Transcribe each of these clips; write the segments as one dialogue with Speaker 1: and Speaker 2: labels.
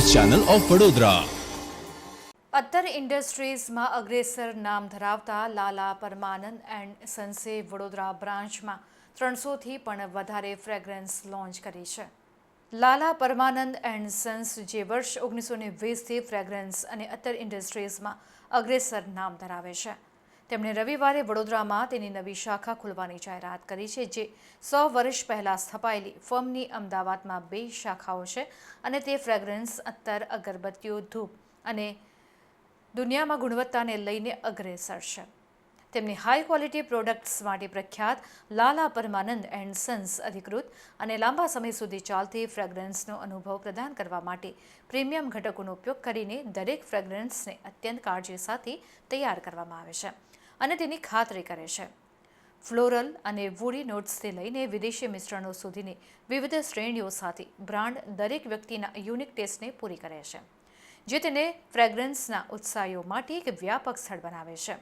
Speaker 1: Channel of Vadodara.
Speaker 2: અત્તર ઇન્ડસ્ટ્રીઝમાં અગ્રેસર નામ ધરાવતા લાલા પરમાનંદ એન્ડ સન્સે વડોદરા બ્રાન્ચમાં ત્રણસોથી પણ વધારે ફ્રેગ્રન્સ લોન્ચ કરી છે. લાલા પરમાનંદ એન્ડ સન્સ જે વર્ષ ઓગણીસો ને વીસથી ફ્રેગ્રન્સ અને અત્તર ઇન્ડસ્ટ્રીઝમાં અગ્રેસર નામ ધરાવે છે. તેમણે રવિવારે વડોદરામાં તેની નવી શાખા ખોલવાની જાહેરાત કરી છે, જે સો વર્ષ પહેલાં સ્થપાયેલી ફર્મની અમદાવાદમાં બે શાખાઓ છે અને તે ફ્રેગ્રન્સ, અત્તર, અગરબત્તીઓ, ધૂપ અને દુનિયામાં ગુણવત્તાને લઈને અગ્રેસર છે. તેમની હાઈ ક્વોલિટી પ્રોડક્ટ્સ માટે પ્રખ્યાત લાલા પરમાનંદ એન્ડ સન્સ અધિકૃત અને લાંબા સમય સુધી ચાલતી ફ્રેગ્રન્સનો અનુભવ પ્રદાન કરવા માટે પ્રીમિયમ ઘટકોનો ઉપયોગ કરીને દરેક ફ્રેગ્રન્સને અત્યંત કાળજી સાથે તૈયાર કરવામાં આવે છે. અને તેની ખાતરી કરે છે. ફ્લોરલ અને વુડી નોટ્સથી લઈને વિદેશી મિશ્રણો સુધીની વિવિધ શ્રેણીઓ સાથે બ્રાન્ડ દરેક વ્યક્તિના યુનિક ટેસ્ટને પૂરી કરે છે, જે તેને ફ્રેગ્રન્સના ઉત્સાહીઓ માટે એક વ્યાપક સ્થળ બનાવે છે.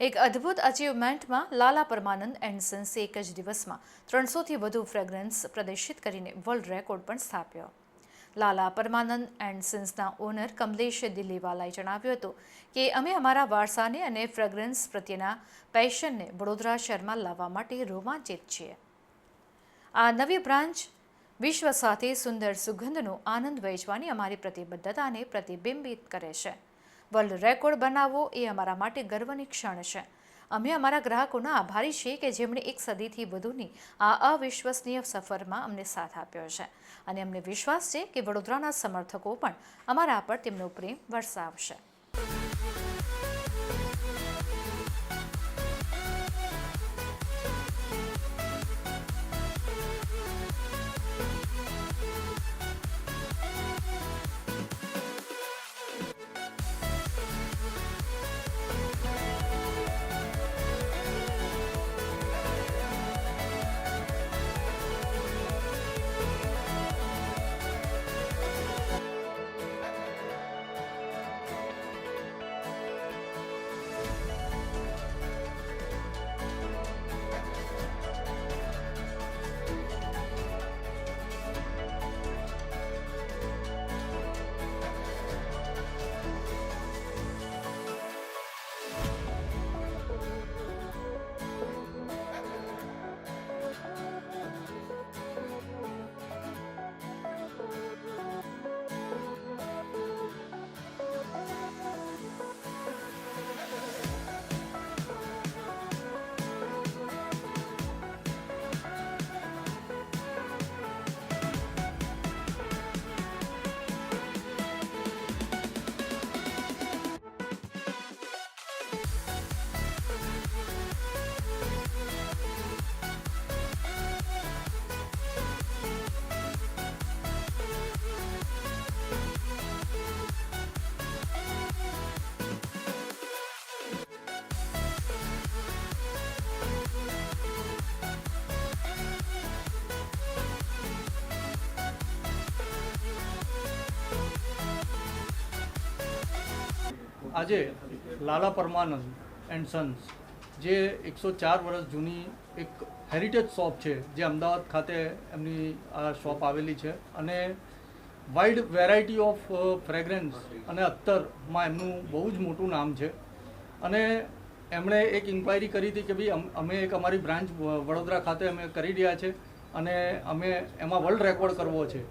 Speaker 2: એક અદ્ભુત અચીવમેન્ટમાં લાલા પરમાનંદ એન્ડ સન્સે એક જ દિવસમાં ત્રણસોથી વધુ ફ્રેગ્રન્સ પ્રદર્શિત કરીને વર્લ્ડ રેકોર્ડ પણ સ્થાપ્યો. લાલા પરમાનંદ એન્ડ સન્સના ઓનર કમલેશ દિલ્હીવાલાએ જણાવ્યું હતું કે, અમે અમારા વારસાને અને ફ્રેગ્રન્સ પ્રત્યેના પેશનને વડોદરા શહેરમાં લાવવા માટે રોમાંચિત છીએ. આ નવી બ્રાન્ચ વિશ્વ સાથે સુંદર સુગંધનો આનંદ વહેંચવાની અમારી પ્રતિબદ્ધતાને પ્રતિબિંબિત કરે છે. વર્લ્ડ રેકોર્ડ બનાવવો એ અમારા માટે ગર્વની ક્ષણ છે. અમે અમારા ગ્રાહકોના આભારી છીએ કે જેમણે એક સદીથી વધુની આ અવિશ્વસનીય સફરમાં અમને સાથ આપ્યો છે. અને અમને વિશ્વાસ છે કે વડોદરાના સમર્થકો પણ અમારા પર તેમનો પ્રેમ વરસાવશે.
Speaker 3: આજે લાલા પરમાનંદ એન્ડ સન્સ જે એકસો ચાર વર્ષ જૂની એક હેરિટેજ શોપ છે, જે અમદાવાદ ખાતે એમની આ શોપ આવેલી છે અને વાઇડ વેરાયટી ઓફ ફ્રેગ્રન્સ અને અત્તરમાં એમનું બહુ જ મોટું નામ છે. અને એમણે એક ઇન્ક્વાયરી કરી હતી કે ભાઈ અમે એક અમારી બ્રાન્ચ વડોદરા ખાતે અમે કરી રહ્યા છે અને અમે એમાં વર્લ્ડ રેકોર્ડ કરવો છે.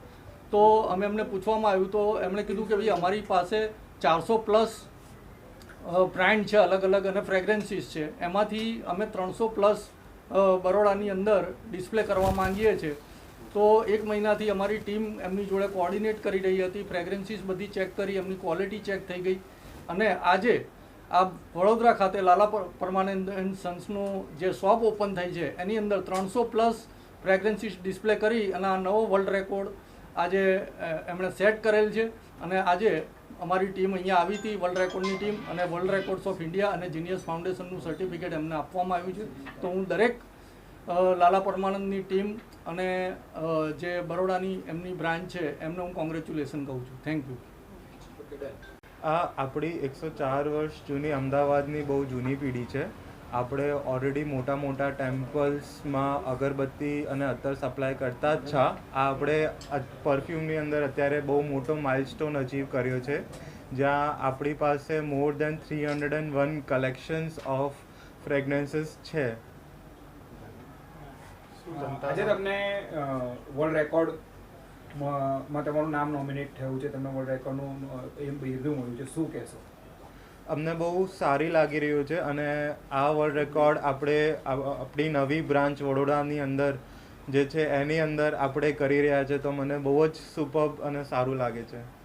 Speaker 3: તો અમે એમને પૂછવામાં આવ્યું તો એમણે કીધું કે ભાઈ અમારી પાસે ચારસો પ્લસ બ્રાન્ડ છે, અલગ અલગ અને ફ્રેગ્રન્સીસ છે. એમાંથી અમે ત્રણસો પ્લસ બરોડાની અંદર ડિસ્પ્લે કરવા માંગીએ છીએ. તો એક મહિનાથી અમારી ટીમ એમની જોડે કોઓર્ડિનેટ કરી રહી હતી ફ્રેગ્રન્સીસ બધી ચેક કરી, એમની ક્વોલિટી ચેક થઈ ગઈ. અને આજે આ વડોદરા ખાતે લાલા પર- પરમાનંદ એન્ડ સન્સનું જે શોપ ઓપન થઈ છે, એની અંદર ત્રણસો પ્લસ ફ્રેગ્રન્સીસ ડિસ્પ્લે કરી અને આ નવો વર્લ્ડ રેકોર્ડ આજે એમણે સેટ કરેલ છે અને આજે અમારી ટીમ અહીંયા આવી હતી વર્લ્ડ રેકોર્ડની ટીમ અને વર્લ્ડ રેકોર્ડ્સ ઓફ ઇન્ડિયા અને જીનિયસ ફાઉન્ડેશનનું સર્ટિફિકેટ એમને આપવામાં આવ્યું છે. તો હું દરેક લાલા પરમાનંદની ટીમ અને જે બરોડાની એમની બ્રાન્ચ છે, એમને હું કોંગ્રેચ્યુલેશન કહું છું. થેન્ક યુ
Speaker 4: આ આપણી એકસો ચાર વર્ષ જૂની અમદાવાદની બહુ જૂની પેઢી છે.
Speaker 1: આપણે ઓલરેડી મોટા મોટા ટેમ્પલ્સમાં અગરબત્તી અને અત્તર સપ્લાય કરતા જ છા. આપણે પરફ્યુમની અંદર અત્યારે બહુ મોટો માઇલસ્ટોન અચીવ કર્યો છે. જ્યાં આપણી પાસે more than three hundred and one collections of fragrances છે.
Speaker 4: આજે તમને વર્લ્ડ રેકોર્ડમાં માં તમારું નામ નોમિનેટ થયું છે. તમને વર્લ્ડ રેકોર્ડનું એમ બિરદું મળ્યું છે. શું કહેશો?
Speaker 1: અમને બહુ સારી લાગી રહ્યું છે અને આ વર્લ્ડ રેકોર્ડ આપણે આપણી નવી બ્રાન્ચ વડોદરાની અંદર જે છે એની અંદર આપણે કરી રહ્યા છે તો મને બહુ જ સુપર્બ અને સારું લાગે છે.